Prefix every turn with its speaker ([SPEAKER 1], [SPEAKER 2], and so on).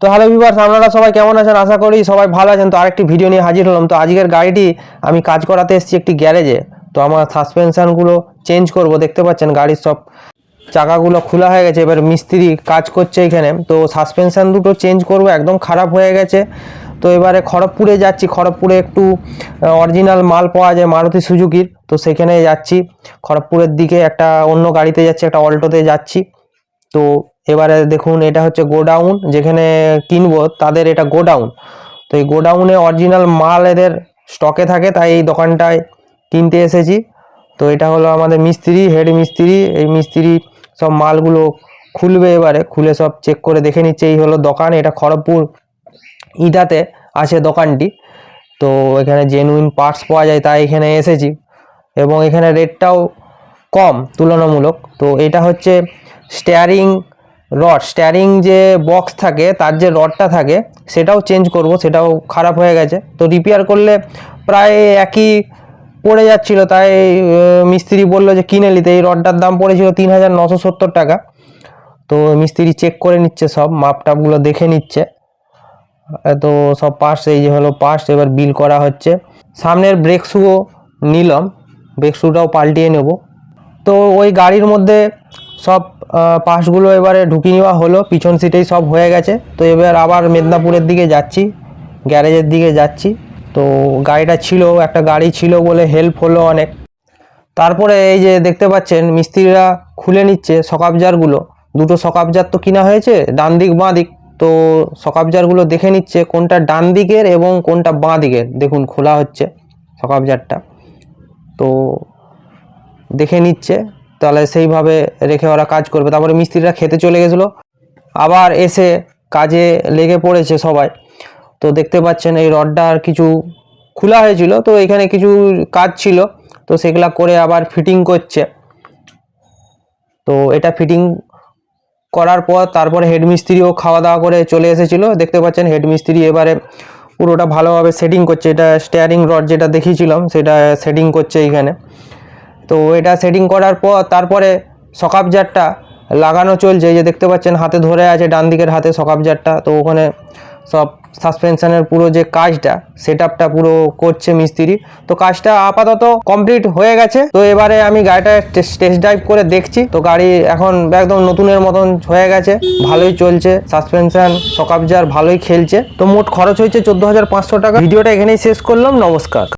[SPEAKER 1] তো hello viewers আপনারা সবাই কেমন আছেন? আশা করি সবাই ভালো আছেন। তো আরেকটি ভিডিও নিয়ে হাজির হলাম। তো আজকের গাড়িটি আমি কাজ করাতে এসেছি একটি গ্যারেজে। তো আমার সাসপেনশানগুলো চেঞ্জ করব। দেখতে পাচ্ছেন গাড়ির সব চাকাগুলো খোলা হয়ে গেছে। এবার মিস্ত্রি কাজ করছে এখানে। তো সাসপেনশান দুটো চেঞ্জ করব। একদম খারাপ হয়ে গেছে। তো এবারে খড়গপুরে যাচ্ছি। খড়গপুরে একটু অরিজিনাল মাল পাওয়া যায় মারুতি সুজুকির। তো সেখানে যাচ্ছি। খড়গপুরের দিকে একটা অন্য গাড়িতে যাচ্ছি। একটা অল্টোতে যাচ্ছি। তো এবারে দেখুন, এটা হচ্ছে গোডাউন যেখানে কিনবো, তাদের এটা গোডাউন। তো এই গোডাউনে অরিজিনাল মাল এদের স্টকে থাকে, তাই এই দোকানটায় কিনতে এসেছি। তো এটা হলো আমাদের মিস্ত্রি, হেড মিস্ত্রি, এই মিস্ত্রি সব মালগুলো খুলবে এবারে, খুলে সব চেক করে দেখে নিচ্ছে, এই হলো দোকান, এটা খড়গপুর ইদাতে আছে দোকানটি। তো এখানে জেনুইন পার্টস পাওয়া যায়, তাই এখানে এসেছি। এবং এখানে রেটটাও কম, তুলনামূলক। তো এটা হচ্ছে স্টেয়ারিং রড, স্টেয়ারিং যে বক্স থাকে, তার যে রডটা থাকে, সেটাও চেঞ্জ করব, সেটাও খারাপ হয়ে গেছে। তো রিপেয়ার করলে প্রায় একই পড়ে যাচ্ছিল, তাই মিস্ত্রি বলল যে কিনে নিতে। এই রডটার দাম পড়েছিল তিন হাজার নশো সত্তর টাকা। তো মিস্ত্রি চেক করে নিচ্ছে সব মাপটাপগুলো দেখে নিচ্ছে। তো সব পার্টস এই যে হলো পার্টস এবার বিল করা হচ্ছে। সামনের ব্রেক শুও নিলাম ব্রেক শুটাও পাল্টিয়ে নেব। তো ওই গাড়ির মধ্যে সব পার্টসগুলো এবারে ঢুকিয়ে নেওয়া হলো, পিছন সিটেই সব হয়ে গেছে। তো এবার আবার মেদিনীপুরের দিকে যাচ্ছি, গ্যারেজের দিকে যাচ্ছি। তো গাড়িটা ছিল, একটা গাড়ি ছিল বলে হেল্প হলো অনেক। তারপরে এই যে দেখতে পাচ্ছেন, মিস্ত্রিরা খুলে নিচ্ছে সকাবজারগুলো দুটো সকাবজার তো কিনা হয়েছে, ডান দিক, বাঁ দিক। তো সকাবজারগুলো দেখে নিচ্ছে কোনটা ডান দিকের এবং কোনটা বাঁ দিকের। দেখুন, খোলা হচ্ছে সকাবজারটা তো দেখে নিচ্ছে। তাহলে সেইভাবে রেখে ওরা কাজ করবে। তারপরে মিস্ত্রিরা খেতে চলে গেছিল। আবার এসে কাজে লেগে পড়েছে সবাই। তো দেখতে পাচ্ছেন এই রডটা আর কিছু খোলা হয়েছিল। তো এখানে কিছু কাজ ছিল। তো সেগুলা করে আবার ফিটিং করছে। তো এটা ফিটিং করার পর তারপরে হেড মিস্ত্রিও খাওয়া দাওয়া করে চলে এসেছিল। দেখতে পাচ্ছেন হেড মিস্ত্রি এবারে পুরোটা ভালোভাবে সেটিং করছে। এটা স্টেয়ারিং রড যেটা দেখিয়েছিলাম, সেটা সেটিং করছে এইখানে তো এটা সেটিং করার পর তারপরে সকাবজারটা লাগানো চলছে যে দেখতে পাচ্ছেন হাতে ধরে আছে ডান দিকের হাতে সকাবজারটা তো ওখানে সব সাসপেনশনের পুরো যে কাজটা সেট পুরো করছে মিস্ত্রি। তো কাজটা আপাতত কমপ্লিট হয়ে গেছে। তো এবারে আমি গাড়িটা টেস্ট ড্রাইভ করে দেখছি। তো গাড়ি এখন একদম নতুনের মতন হয়ে গেছে, ভালোই চলছে সাসপেনশন সকাবজার ভালোই খেলছে। তো মোট খরচ হয়েছে চোদ্দ হাজার পাঁচশো টাকা। ভিডিওটা এখানেই শেষ করলাম, নমস্কার।